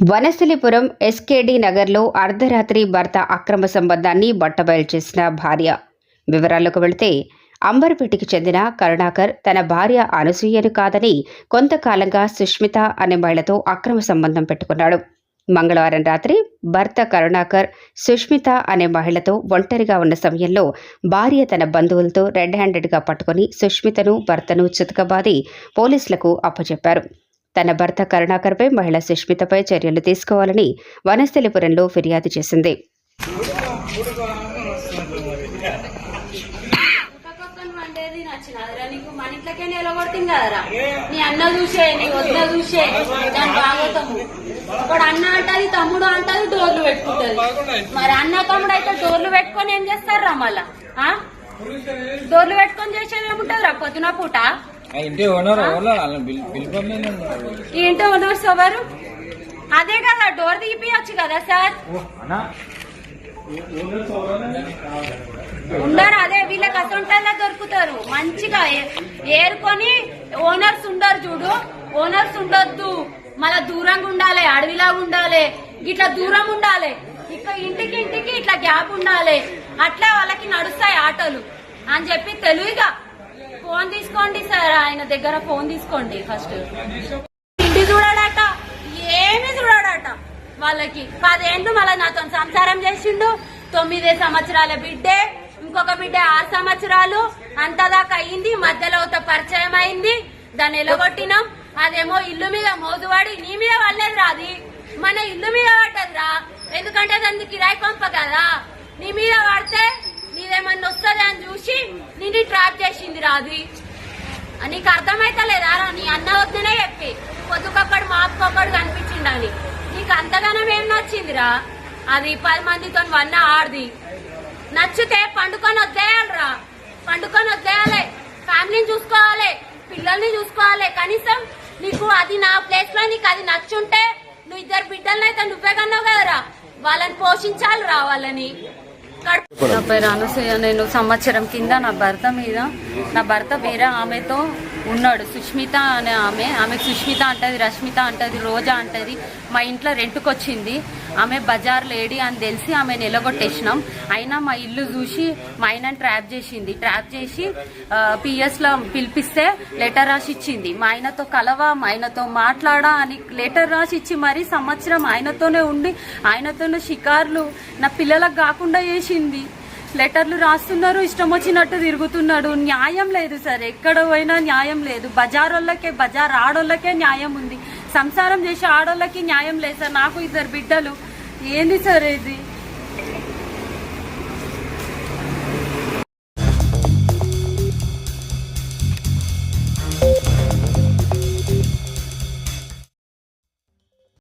Vanasthalipuram SKD నగర్లో అర్ధరాత్రి భర్త అక్రమ సంబంధాన్ని బట్టబయలు చేసిన భార్య. వివరాలకు వెళితే అంబర్పేటకి చెందిన కరుణాకర్ తన భార్య అనసూయను కాదని కొంతకాలంగా సుష్మిత అనే మహిళతో అక్రమ సంబంధం పెట్టుకున్నాడు. మంగళవారం రాత్రి భర్త కరుణాకర్ సుష్మిత అనే మహిళతో ఒంటరిగా ఉన్న సమయంలో భార్య తన బంధువులతో రెడ్ హ్యాండెడ్గా పట్టుకుని సుష్మితను భర్తను చితకబాది పోలీసులకు అప్పచెప్పారు. తన భర్త కరుణాకర్పై మహిళ సుష్మితపై చర్యలు తీసుకోవాలని వనస్థలిపురంలో ఫిర్యాదు చేసింది. నీ అన్న చూసే నీ వద్ద చూసే దాని ఒకడు అన్న అంటది తమ్ముడు అంటది డోర్లు పెట్టుకుంటది. మరి అన్న తమ్ముడు అయితే డోర్లు పెట్టుకొని ఏం చేస్తారా మళ్ళా? డోర్లు పెట్టుకొని చేసేది ఏముంటది రా పొద్దున పూట? ఇంటి ఓనర్. ఏంటో ఓనర్స్ ఎవరు? అదే కదా డోర్ తీపియొచ్చు కదా సార్? ఉండరు అదే వీళ్ళకి అసొంటల్లా దొరుకుతారు. మంచిగా ఏరుకొని ఓనర్స్ ఉండరు చూడు. ఓనర్స్ ఉండొద్దు. మళ్ళా దూరంగా ఉండాలి అడవిలాగా ఉండాలి. ఇట్లా దూరం ఉండాలి. ఇక్కడ ఇంటికి ఇంటికి ఇట్లా గ్యాప్ ఉండాలి. అట్లా వాళ్ళకి నడుస్తాయి ఆటోలు. అని చెప్పి తెలివిగా ఫోన్ తీసుకోండి సార్. ఆయన దగ్గర ఫోన్ తీసుకోండి ఫస్ట్. ఇంటి చూడాడట. ఏమి చూడాడట వాళ్ళకి. పదేండ్లు మళ్ళీ నాతో సంసారం చేసిండు. తొమ్మిది సంవత్సరాల బిడ్డే. ఇంకొక బిడ్డ ఆరు సంవత్సరాలు. అంతదాకా అయింది. మధ్యలో ఒక పరిచయం అయింది. దాన్ని ఎలగొట్టినాం. అదేమో ఇల్లు మీద మోదువాడి నీ మీద వాళ్ళేది రాది మన ఇల్లు మీద పడ్డదిరా. ఎందుకంటే దాన్ని కిరాయి పంప కదా. నీ మీద పడితే నీదేమన్నా వస్తుంది అని చూసి నిన్ను ట్రాప్ చేసింది రాది నీకు అర్థమైతే లేదా? నీ అన్న వద్దనే చెప్పి. పొద్దుకొక్కడు మాపుకొక్కడు కనిపించిండని నీకు అంతగానం ఏం నచ్చిందిరా అది పది మందితో వన్న ఆడది. నచ్చితే పండుకొని వద్దేయాలరా పండుకొని వద్దేయాలి ఫ్యామిలీని చూసుకోవాలి. పిల్లల్ని చూసుకోవాలి. కనీసం నీకు అది నా ప్లేస్లో నీకు అది నచ్చుంటే నువ్వు ఇద్దరు బిడ్డల్ని అయితే నువ్వే కన్నావు కదరా. వాళ్ళని పోషించాలి రా వాళ్ళని. నా పేరు అనసూయ. నేను సంవత్సరం కింద నా భర్త మీద నా భర్త వేరే ఆమెతో ఉన్నాడు. సుష్మిత అనే ఆమె ఆమె సుష్మిత అంటది రష్మిత అంటది రోజా అంటది. మా ఇంట్లో రెంట్కి వచ్చింది ఆమె బజార్ లేడీ అని తెలిసి ఆమె నిలగొట్టేసినాం. అయినా మా ఇల్లు చూసి మా ఆయన ట్రాప్ చేసింది. ట్రాప్ చేసి పిఎస్లో పిలిపిస్తే లెటర్ రాసి ఇచ్చింది మా ఆయనతో కలవా? మా ఆయనతో మాట్లాడా? అని లెటర్ రాసి ఇచ్చి మరీ సంవత్సరం ఆయనతోనే ఉండి ఆయనతోనే షికార్లు నా పిల్లలకు కాకుండా చేసింది. లెటర్లు రాస్తున్నారు ఇష్టం వచ్చినట్టు తిరుగుతున్నాడు. న్యాయం లేదు సార్ ఎక్కడ పోయినా న్యాయం లేదు. బజార్ వాళ్ళకే బజార్ ఆడోళ్ళకే న్యాయం ఉంది. సంసారం చేసే ఆడోళ్ళకి న్యాయం లేదు సార్. నాకు ఇద్దరు బిడ్డలు. ఏంది సార్ ఇది?